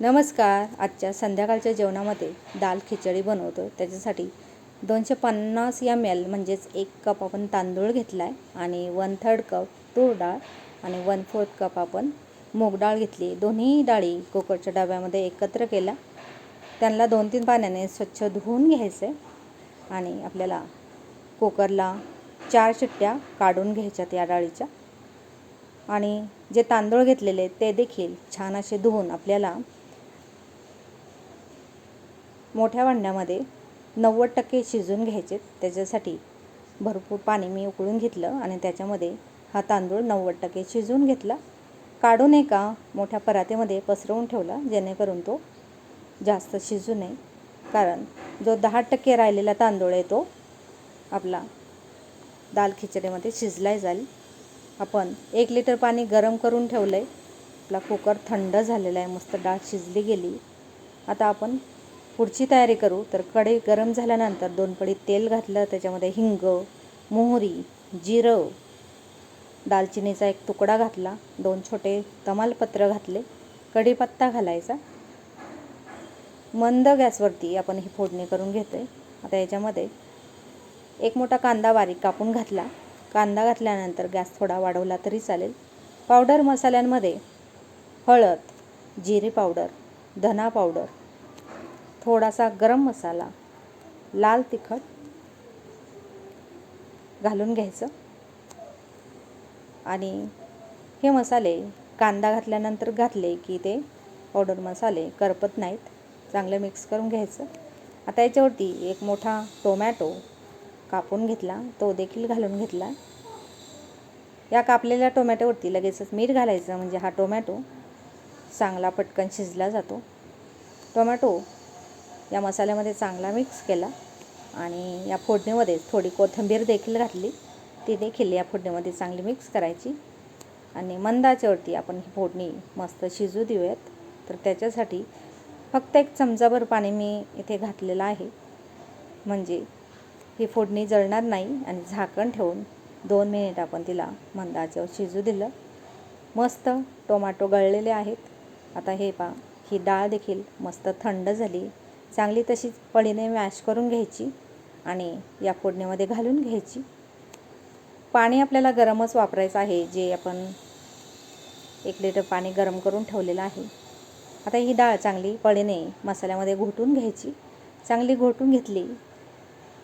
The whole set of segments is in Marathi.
नमस्कार. आजच्या संध्याकाळच्या जेवणामध्ये दाल खिचडी बनवतो. त्याच्यासाठी दोनशे पन्नास एम एल म्हणजेच एक कप आपण तांदूळ घेतला आहे आणि वन थर्ड कप तूर डाळ आणि वन फोर्थ कप आपण मूग डाळ घेतली. दोन्ही डाळी कुकरच्या डब्यामध्ये एकत्र केल्या. त्यांना दोन तीन पाण्याने स्वच्छ धुवून घ्यायचे आणि आपल्याला कुकरला चार शिट्ट्या काढून घ्यायच्यात या डाळीच्या. आणि जे तांदूळ घेतलेले ते देखील छान असे धुवून आपल्याला मोठ्या भांड्यामध्ये नव्वद टक्के शिजून घ्यायचे. त्याच्यासाठी भरपूर पाणी मी उकळून घेतलं आणि त्याच्यामध्ये हा तांदूळ नव्वद टक्के शिजवून घेतला. काढून एका मोठ्या परातीमध्ये पसरवून ठेवला जेणेकरून तो जास्त शिजू नये. कारण जो दहा टक्के राहिलेला तांदूळ आहे तो आपला दाल खिचडीमध्ये शिजलाय जाईल. आपण एक लिटर पाणी गरम करून ठेवलं आहे आपला कुकर थंड झालेला आहे मस्त डाळ शिजली गेली. आता आपण पुढची तयारी करू तर कढई गरम झाल्यानंतर दोन पडी तेल घातलं त्याच्यामध्ये हिंग मोहरी जिरं दालचिनीचा एक तुकडा घातला दोन छोटे तमालपत्र घातले कढीपत्ता घालायचा. मंद गॅसवरती आपण ही फोडणी करून घेतो आहे आता याच्यामध्ये एक मोठा कांदा बारीक कापून घातला. कांदा घातल्यानंतर गॅस थोडा वाढवला तरी चालेल. पावडर मसाल्यांमध्ये हळद जिरे पावडर धना पावडर थोडासा गरम मसाला लाल तिखट घालून घ्यायचं. आणि हे मसाले कांदा घातल्यानंतर घातले की ते पावडर मसाले करपत नाहीत. चांगलं मिक्स करून घ्यायचं. आता याच्यावरती एक मोठा टोमॅटो कापून घेतला. तो देखील घालून घेतला. या कापलेल्या टोमॅटोवरती लगेचच मीठ घालायचं. म्हणजे हा टोमॅटो चांगला पटकन शिजला जातो. टोमॅटो या मसाल्यामध्ये चांगला मिक्स केला. आणि या फोडणीमध्ये थोडी कोथिंबीर देखील घातली. ती देखील या फोडणीमध्ये चांगली मिक्स करायची. आणि मंदाच्यावरती आपण ही फोडणी मस्त शिजू देऊयात. तर त्याच्यासाठी फक्त एक चमचाभर पाणी मी इथे घातलेलं आहे. म्हणजे ही फोडणी जळणार नाही आणि झाकण ठेवून दोन मिनिट आपण तिला मंदाच्यावर शिजू दिलं. मस्त टोमॅटो गळलेले आहेत. आता हे पा ही डाळ देखील मस्त थंड झाली. चांगली तशीच पळीने मॅश करून घ्यायची आणि या फोडणीमध्ये घालून घ्यायची. पाणी आपल्याला गरमच वापरायचं आहे जे आपण एक लिटर पाणी गरम करून ठेवलेलं आहे. आता ही डाळ चांगली पळीने मसाल्यामध्ये घोटून घ्यायची. चांगली घोटून घेतली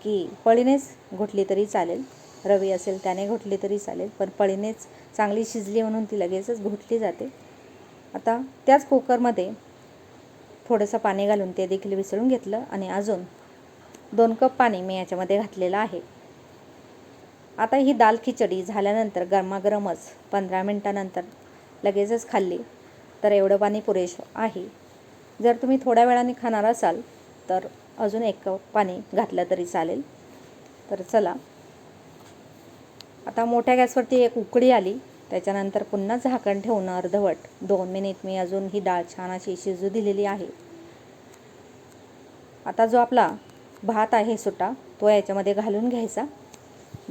की पळीनेच घोटली तरी चालेल. रवी असेल त्याने घोटली तरी चालेल पण पळीनेच चांगली शिजली म्हणून ती लगेचच घोटली जाते. आता त्याच कुकरमध्ये थोडंसं पाणी घालून ते देखील विसळून घेतलं आणि अजून दोन कप पाणी मी याच्यामध्ये घातलेलं आहे. आता ही दाल खिचडी झाल्यानंतर गरमागरमच पंधरा मिनटानंतर लगेचच खाल्ली तर एवढं पाणी पुरेश आहे. जर तुम्ही थोड्या वेळाने खाणार असाल तर अजून एक कप पाणी घातलं तरी चालेल. तर चला. आता मोठ्या गॅसवरती एक उकळी आली. त्याच्यानंतर पुन्हा झाकण ठेवून अर्धवट. दोन मिनिट मी अजून ही डाळ छान अशी शिजू दिलेली आहे. आता जो आपला भात आहे सुटा तो याच्यामध्ये घालून घ्यायचा.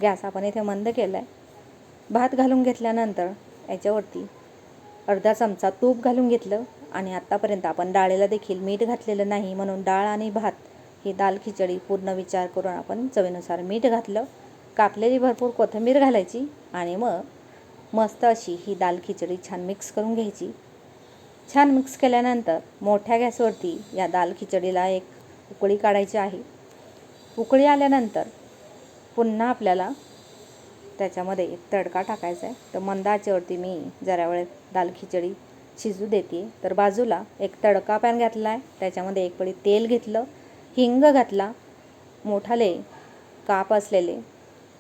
गॅस आपण इथे मंद केला आहे भात घालून घेतल्यानंतर याच्यावरती अर्धा चमचा तूप घालून घेतलं आणि आत्तापर्यंत आपण डाळीला देखील मीठ घातलेलं नाही म्हणून डाळ आणि भात ही दाल खिचडी पूर्ण विचार करून आपण चवीनुसार मीठ घातलं. कापलेली भरपूर कोथिंबीर घालायची आणि मग मस्त अशी ही दाल खिचडी छान मिक्स करून घ्यायची. छान मिक्स केल्यानंतर मोठ्या गॅसवरती या दाल खिचडीला एक उकळी काढायची आहे. उकळी आल्यानंतर पुन्हा आपल्याला त्याच्यामध्ये एक तडका टाकायचा आहे. तर मंदाच्यावरती मी जरा वेळ दाल खिचडी शिजू देते. तर बाजूला एक तडका पॅन घातला आहे. त्याच्यामध्ये एक पडी तेल घेतलं हिंग घातला मोठाले काप असलेले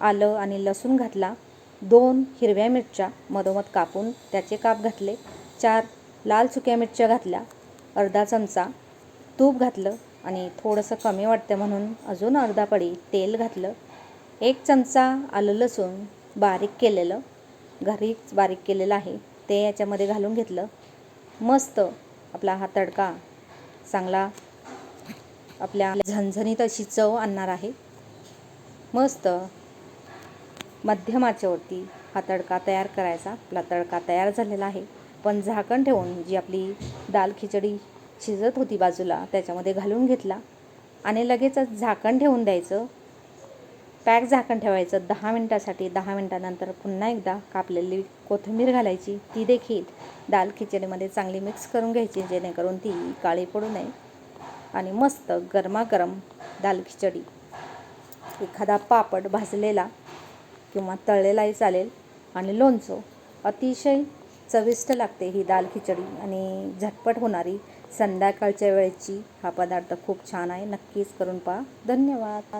आलं आणि लसूण घातला दोन हिरव्या मिरच्या मधोमध कापून त्याचे काप घातले. चार लाल सुक्या मिरच्या घातल्या. अर्धा चमचा तूप घातलं आणि थोडंसं कमी वाटतं म्हणून अजून अर्धा पडी तेल घातलं. एक चमचा आलं लसूण बारीक केलेलं. घरीच बारीक केलेलं आहे. ते याच्यामध्ये घालून घेतलं. मस्त आपला हा तडका चांगला आपल्या झणझणीत अशी चव आणणार आहे. मस्त मध्यमाच्यावरती हा तडका तयार करायचा. आपला तडका तयार झालेला आहे. पण झाकण ठेवून जी आपली दाल खिचडी शिजत होती बाजूला त्याच्यामध्ये घालून घेतला आणि लगेचच झाकण ठेवून द्यायचं. पॅक झाकण ठेवायचं. दहा मिनटासाठी दहा मिनटानंतर पुन्हा एकदा कापलेली कोथिंबीर घालायची. ती देखील दाल खिचडीमध्ये चांगली मिक्स करून घ्यायची जेणेकरून ती काळी पडू नये आणि मस्त गरमागरम दाल खिचडी. एखादा पापड भाजलेला किंवा तळलेलाही चालेल. आणि लोणचं अतिशय चविष्ट लागते ही दाल खिचडी आणि झटपट होणारी संध्याकाळच्या वेळेची हा पदार्थ खूप छान आहे. नक्कीच करून पहा. धन्यवाद.